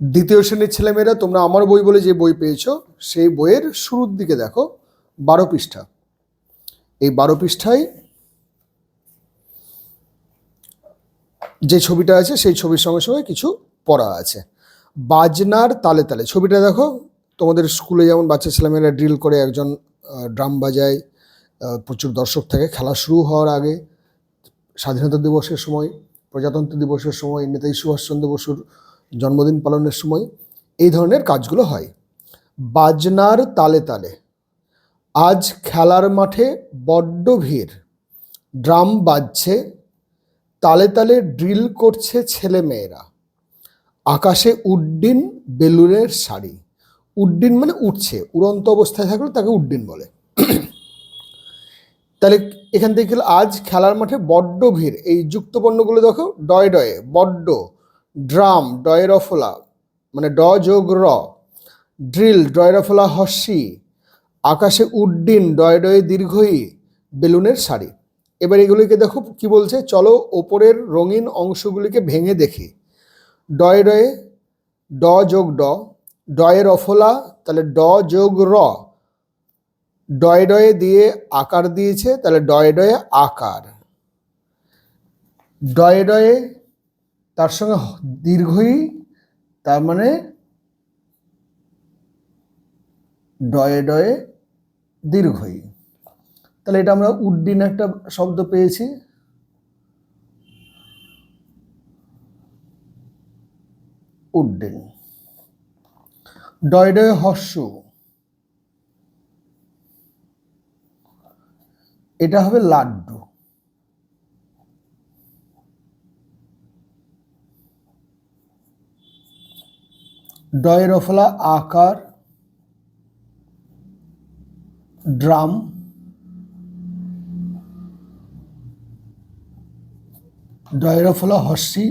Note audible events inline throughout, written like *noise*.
দ্বিতীয় শ্রেণির ছেলেমেয়েরা, তোমরা আমার বই বলে যে বই পেয়েছ, সেই বইয়ের শুরুর দিকে দেখো, বারো পৃষ্ঠা। এই বারো পৃষ্ঠায় যে ছবিটা আছে, সেই ছবির সঙ্গে সঙ্গে কিছু পড়া আছে। বাজনার তালে তালে, ছবিটা দেখো, তোমাদের স্কুলে যেমন বাচ্চা ছেলেমেয়েরা ড্রিল করে, একজন ড্রাম বাজায় প্রচুর দর্শক থাকে, খেলা শুরু হওয়ার আগে, স্বাধীনতা দিবসের সময়, প্রজাতন্ত্র দিবসের সময়, নেতাজি সুভাষচন্দ্র বসুর জন্মদিন পালনের সময় এই ধরনের কাজগুলো হয়। বাজনার তালে তালে। আজ খেলার মাঠে বড্ড ভিড়। ড্রাম বাজছে। তালে তালে ড্রিল করছে ছেলে মেয়েরা আকাশে উড্ডিন বেলুনের শাড়ি। উড্ডিন মানে উঠছে। উড়ন্ত অবস্থায় থাকলে তাকে উড্ডিন বলে। তাহলে এখান থেকে আজ খেলার মাঠে বড্ড ভিড়। এই যুক্তপণ্যগুলো দেখো, ডয়ে ডয়ে, বড্ড। ড্রাম ডয়ের অফলা মানে ড যোগ র, ড্রিল ডয়ের অফলা হর্ষি আকাশে উড্ডিন ডয়ে ডয়ে দীর্ঘই, বেলুনের শাড়ি। এবার এগুলিকে দেখো, কি বলছে? চলো ওপরের রঙিন অংশগুলিকে ভেঙে দেখি। ডয় ডয়ে ড যোগ ড ডয়ের অফলা তাহলে ড যোগ র। ডয়ে ডয়ে দিয়ে আকার দিয়েছে, তাহলে ডয়ে ডয়ে আকার। ডয়ে ডয়ে তার সঙ্গে দীর্ঘই তার মানে ডয়ে ডয়ে দীর্ঘই। তাহলে এটা আমরা উড্ডিন একটা শব্দ পেয়েছি। উড্ডিন। ডয়ে ডয়ে হর্ষ। এটা হবে লাড্ডু। ডয়ের রফলা আকার, ড্রাম ডয়ের রফলা হর্ষি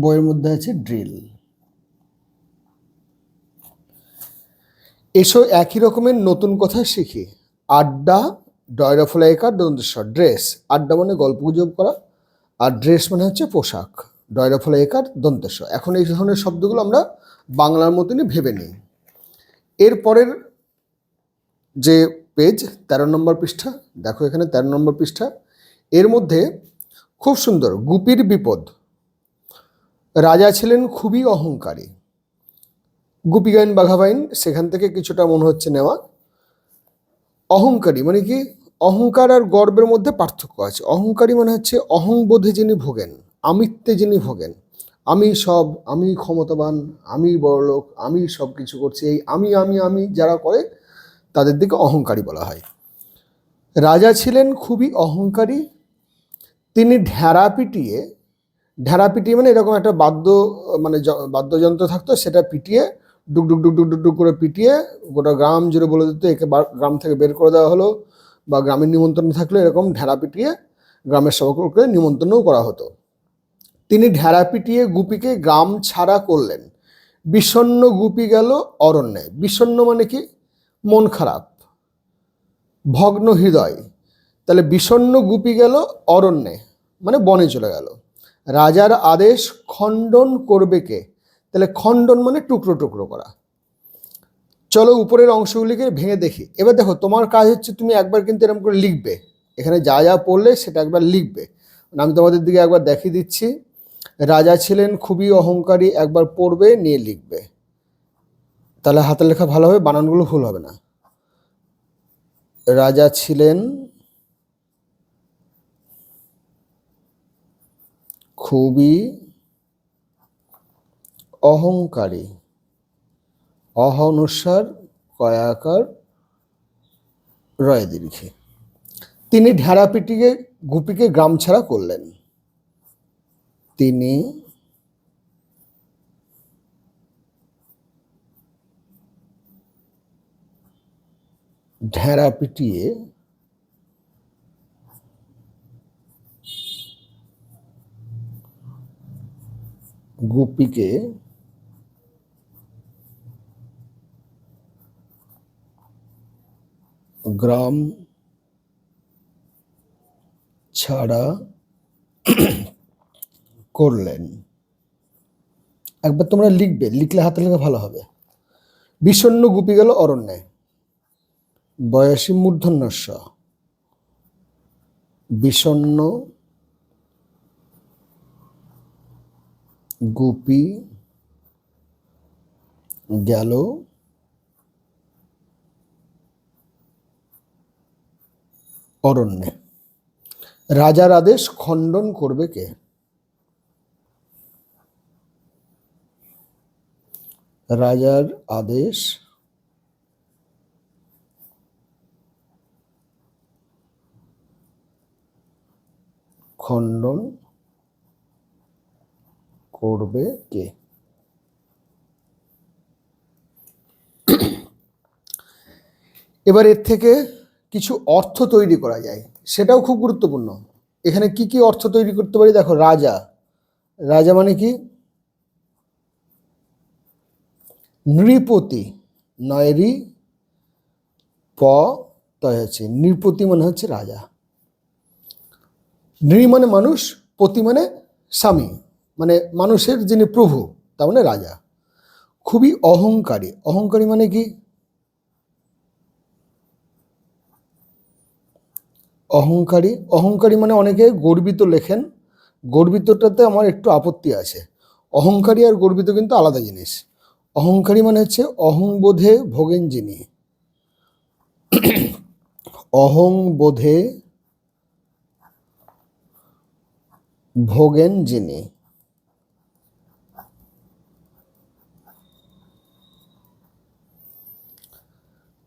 বইয়ের মধ্যে আছে ড্রিল। এসো একই রকমের নতুন কথা শিখি। আড্ডা ডয়রাফলাইকার দন্তেশ্বর ড্রেস। আড্ডা মানে গল্প গুজব করা, আর ড্রেস মানে হচ্ছে পোশাক। ডয়রাফলাইকার দন্তেশ্বর এখন এই ধরনের শব্দগুলো আমরা বাংলার মতনই ভেবে নিই। এরপরের যে পেজ, তেরো নম্বর পৃষ্ঠা, দেখো এখানে তেরো নম্বর পৃষ্ঠা। এর মধ্যে খুব সুন্দর, গুপির বিপদ। রাজা ছিলেন খুবই অহংকারী। গুপিগাইন বাঘাবাইন সেখান থেকে কিছুটা মনে হচ্ছে নেওয়া। অহংকারী মানে কি? অহংকার আর গর্বের মধ্যে পার্থক্য আছে। অহংকারী মানে হচ্ছে অহংবোধে যিনি ভোগেন, আমিত্বে যিনি ভোগেন। আমি সব, আমি ক্ষমতাবান, আমি বড়লোক, আমি সব কিছু করছি, এই আমি আমি আমি যারা করে, তাদের দিকে অহংকারী বলা হয়। রাজা ছিলেন খুবই অহংকারী। তিনি ঢেড়া পিটিয়ে ঢেড়া পিটিয়ে মানে এরকম একটা বাদ্য মানে বাদ্যযন্ত্র থাকতো, সেটা পিটিয়ে, ডুক ডুক ডুক ডুক ডুক করে পিটিয়ে, গোটা গ্রাম জুড়ে বলে দিত, একে গ্রাম থেকে বের করে দেওয়া হলো। বা গ্রামের নিমন্ত্রণ থাকলে এরকম ঢেড়া পিটিয়ে গ্রামের সকলকে নিমন্ত্রণও করা হতো। তিনি ঢেড়া পিটিয়ে গুপিকে গ্রাম ছাড়া করলেন। বিষণ্ণ গুপি গেল অরণ্যে। বিষণ্ণ মানে কি? মন খারাপ। ভগ্ন হৃদয়। তাহলে বিষণ্ণ গুপি গেল অরণ্যে মানে বনে চলে গেল। রাজার আদেশ খণ্ডন করবে কে? তাহলে খণ্ডন মানে টুকরো টুকরো করা। চলো উপরের অংশগুলিকে ভেঙে দেখি। এবার দেখো, তোমার কাজ হচ্ছে তুমি একবার কিন্তু এরকম করে লিখবে। এখানে যা যা পড়লে সেটা একবার লিখবে। আমি তোমাদের দিকে একবার দেখিয়ে দিচ্ছি। রাজা ছিলেন, খুবই অহংকারী, একবার পড়বে, নিয়ে লিখবে। তাহলে হাতের লেখা ভালো হবে, বানানগুলো ভুল হবে না। রাজা ছিলেন, খুবই অহংকারী। অহ অনুসার কয়াকার রয় দীর্ঘে তিনি ঢেড়া পিটিকে গুপিকে গ্রাম ছাড়া করলেন। তিনি ঢেড়া পিটিয়ে গুপিকে গ্রাম ছাড়া *clears throat* করলেন। একবার তোমরা লিখবে, লিখলে হাতে লেখা ভালো হবে। বিষণ্ণ গুপি গেল অরণ্যে। বয়সী মূর্ধন্যস্ব বিষণ্ণ গুপি গেল অরণ্যে রাজার আদেশ খণ্ডন করবে কে? রাজার আদেশ খণ্ডন করবে কে? এবার এর থেকে কিছু অর্থ তৈরি করা যায়। সেটাও খুব গুরুত্বপূর্ণ। এখানে কি কি অর্থ তৈরি করতে পারি? দেখো, রাজা। রাজা মানে কি? নৃপতি। নয়রি, প তয় হচ্ছে। নৃপতি মানে হচ্ছে রাজা। নৃ মানে মানুষ, পতি মানে স্বামী। মানে মানুষের যিনি প্রভু, তার মানে রাজা। খুবই অহংকারী। অহংকারী মানে কি? অহংকারী। অহংকারী মানে অনেকে গর্বিত লেখেন। গর্বিতটাতে আমার একটু আপত্তি আছে। অহংকারী আর গর্বিত কিন্তু আলাদা জিনিস। অহংকারী মানে হচ্ছে অহংবোধে ভোগেন যিনি। অহংবোধে ভোগেন যিনি।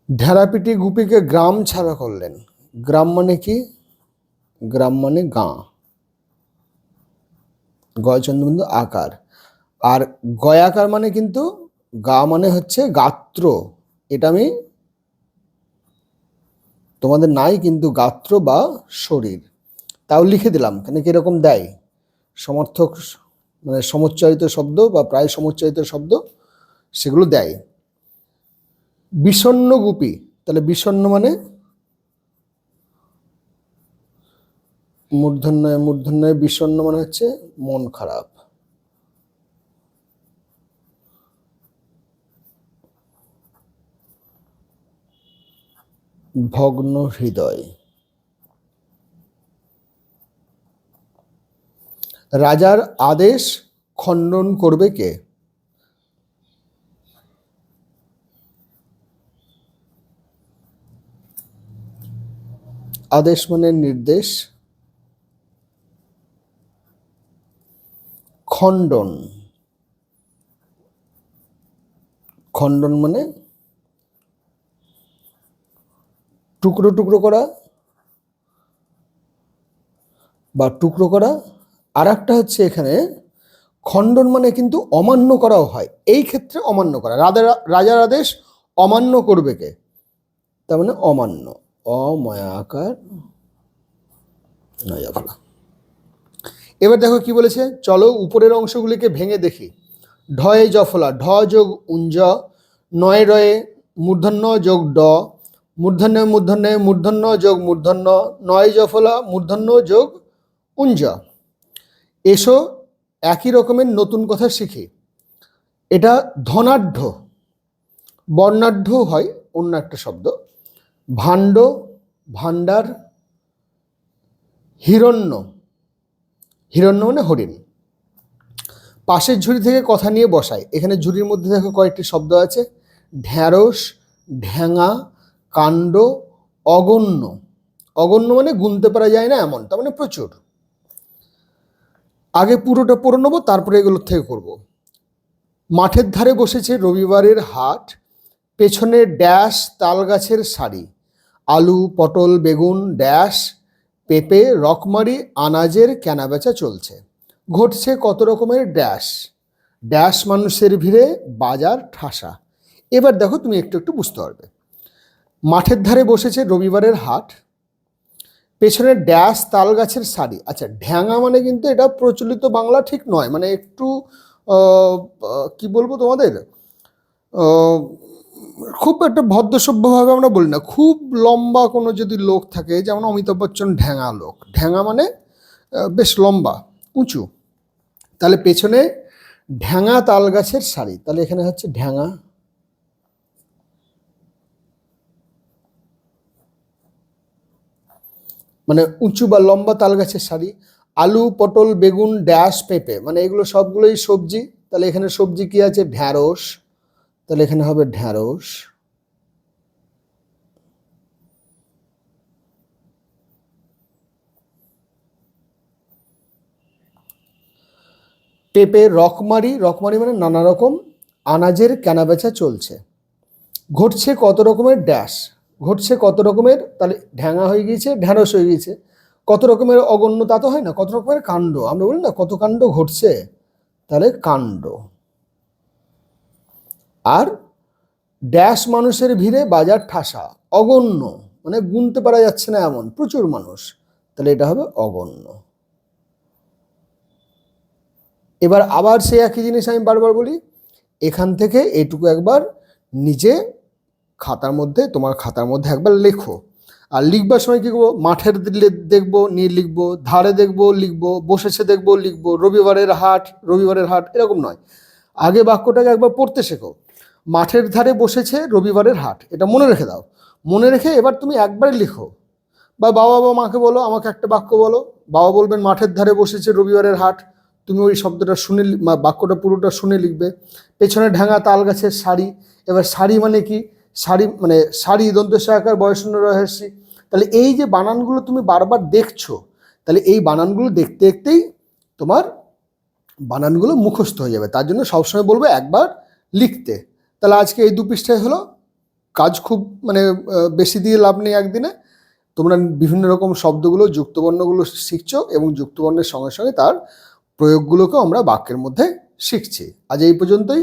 ঢেরাপিটি গুপিকে গ্রাম ছাড়া করলেন। গ্রাম মানে কি? গ্রাম মানে গাঁ। গয়চন্দ্রবিন্দু আকার। আর গয়াকার মানে কিন্তু গা মানে হচ্ছে গাত্র। এটা আমি তোমাদের নাই কিন্তু গাত্র বা শরীর। তাও লিখে দিলাম, কেন কি এরকম দেয়? সমর্থক মানে সমুচ্চারিত শব্দ বা প্রায় সমুচ্চারিত শব্দ সেগুলো দেয়। বিষণ্ণ গুপি তাহলে বিষণ্ণ মানে মূর্ধন্যয় মূর্ধন্যয় বিষণ্ণ মানে হচ্ছে মন খারাপ। ভগ্ন হৃদয়। রাজার আদেশ খণ্ডন করবে কে? আদেশ মানে নির্দেশ। খণ্ডন। খণ্ডন মানে টুকরো টুকরো করা বা টুকরো করা। আর একটা হচ্ছে এখানে খণ্ডন মানে কিন্তু অমান্য করাও হয়। এই ক্ষেত্রে অমান্য করা। রাজা রাজার আদেশ অমান্য করবে কে? তার মানে অমান্য। অময়া আকার নয়া ফলা এবার দেখো কি বলেছে? চলো উপরের অংশগুলিকে ভেঙে দেখি। ঢয়ে জফলা ঢ যোগ উঞ্জ, নয় রয়ে মূর্ধন্য যোগ ড, মূর্ধন্য মূর্ধন্য মূর্ধন্য যোগ মূর্ধন্য, নয় জফলা মূর্ধন্য যোগ উঞ্জ। এসো একই রকমের নতুন কথা শিখি। এটা ধনাঢ্য, বর্ণাঢ্য হয় অন্য একটা শব্দ। ভাণ্ড, ভাণ্ডার, হিরণ্য। হিরণ্য মানে হরিণ। পাশের ঝুড়ি থেকে কথা নিয়ে বসায়। এখানে ঝুড়ির মধ্যে দেখো কয়েকটি শব্দ আছে। ঢ্যাঁড়স, ঢ্যাঙা, কাণ্ড, অগণ্য। অগণ্য মানে গুনতে পারা যায় না এমন, তার মানে প্রচুর। আগে পুরোটা পড়ে নেব, তারপরে এগুলোর থেকে করব। মাঠের ধারে বসেছে রবিবারের হাট, পেছনে ড্যাশ তাল গাছের শাড়ি আলু, পটল, বেগুন, ড্যাশ পেঁপে, রকমারি, আনাজের কেনাবেচা চলছে। ঘটছে কত রকমের ড্যাশ? ড্যাশ মানুষের ভিড়ে, বাজার ঠাসা। এবার দেখো তুমি একটু একটু বুঝতে পারবে। মাঠের ধারে বসেছে রবিবারের হাট। পেছনে ড্যাশ তাল গাছের শাড়ি আচ্ছা ঢ্যাঙা মানে কিন্তু এটা প্রচলিত বাংলা ঠিক নয়। মানে একটু কি বলব তোমাদের? খুব একটা ভদ্রসভ্যভাবে আমরা বলি না। খুব লম্বা কোনো যদি লোক থাকে, যেমন অমিতাভ বচ্চন ঢ্যাঙা লোক। ঢ্যাঙা মানে বেশ লম্বা, উঁচু। তাহলে পেছনে ঢ্যাঙা তাল গাছের শাড়ি তাহলে এখানে হচ্ছে ঢ্যাঙা মানে উঁচু বা লম্বা তাল গাছের শাড়ি আলু, পটল, বেগুন, ড্যাশ, পেঁপে মানে এগুলো সবগুলোই সবজি। তাহলে এখানে সবজি কি আছে? ঢ্যাঁড়স তাহলে এখানে হবে ঢ্যাঁড়স। পেঁপে, রকমারি রকমারি মানে নানা রকম, আনাজের কেনাবেচা চলছে। ঘটছে কত রকমের ড্যাশ? ঘটছে কত রকমের, তাহলে ঢ্যাঙা হয়ে গিয়েছে, ঢ্যাঁড়স হয়ে গিয়েছে। কত রকমের অগণ্য তা তো হয় না, কত রকমের কাণ্ড? আমরা বলি না কত কাণ্ড ঘটছে? তাহলে কাণ্ড। আর ড্যাশ মানুষের ভিড়ে বাজার ঠাসা, অগণ্য। মানে গুনতে পারা যাচ্ছে না এমন, প্রচুর মানুষ। তাহলে এটা হবে অগণ্য। এবার আবার সেই একই জিনিস আমি বারবার বলি, এখান থেকে এটুকু একবার নিজে খাতার মধ্যে, তোমার খাতার মধ্যে একবার লেখো। আর লিখবার সময় কী করব? মাঠের দেখব, নিয়ে লিখব, ধারে দেখব, লিখব বসেছে দেখব, লিখব, রবিবারের হাট রবিবারের হাট, এরকম নয়। আগে বাক্যটাকে একবার পড়তে শেখো। মাঠের ধারে বসেছে রবিবারের হাট। এটা মনে রেখে দাও। মনে রেখে এবার তুমি একবারই লিখো। বা বাবা বা মাকে বলো, আমাকে একটা বাক্য বলো। বাবা বলবেন, মাঠের ধারে বসেছে রবিবারের হাট। তুমি ওই শব্দটা শুনে বাক্যটা পুরোটা শুনে লিখবে। পেছনে ঢাঙা তাল গাছের শাড়ি এবার শাড়ি মানে কি? শাড়ি মানে শাড়ি দন্ত সহায়কার বয়সন্য রহস্যি। তাহলে এই যে বানানগুলো তুমি বারবার দেখছ, তাহলে এই বানানগুলো দেখতে দেখতেই তোমার বানানগুলো মুখস্থ হয়ে যাবে। তার জন্য সবসময় বলব একবার লিখতে। তাহলে আজকে এই দু পৃষ্ঠায় হলো কাজ খুব মানে বেশি দিয়ে লাভ নেই একদিনে। তোমরা বিভিন্ন রকম শব্দগুলো, যুক্তবর্ণগুলো শিখছ এবং যুক্তবর্ণের সঙ্গে সঙ্গে তার প্রয়োগগুলোকেও আমরা বাক্যের মধ্যে শিখছি। আজ এই পর্যন্তই।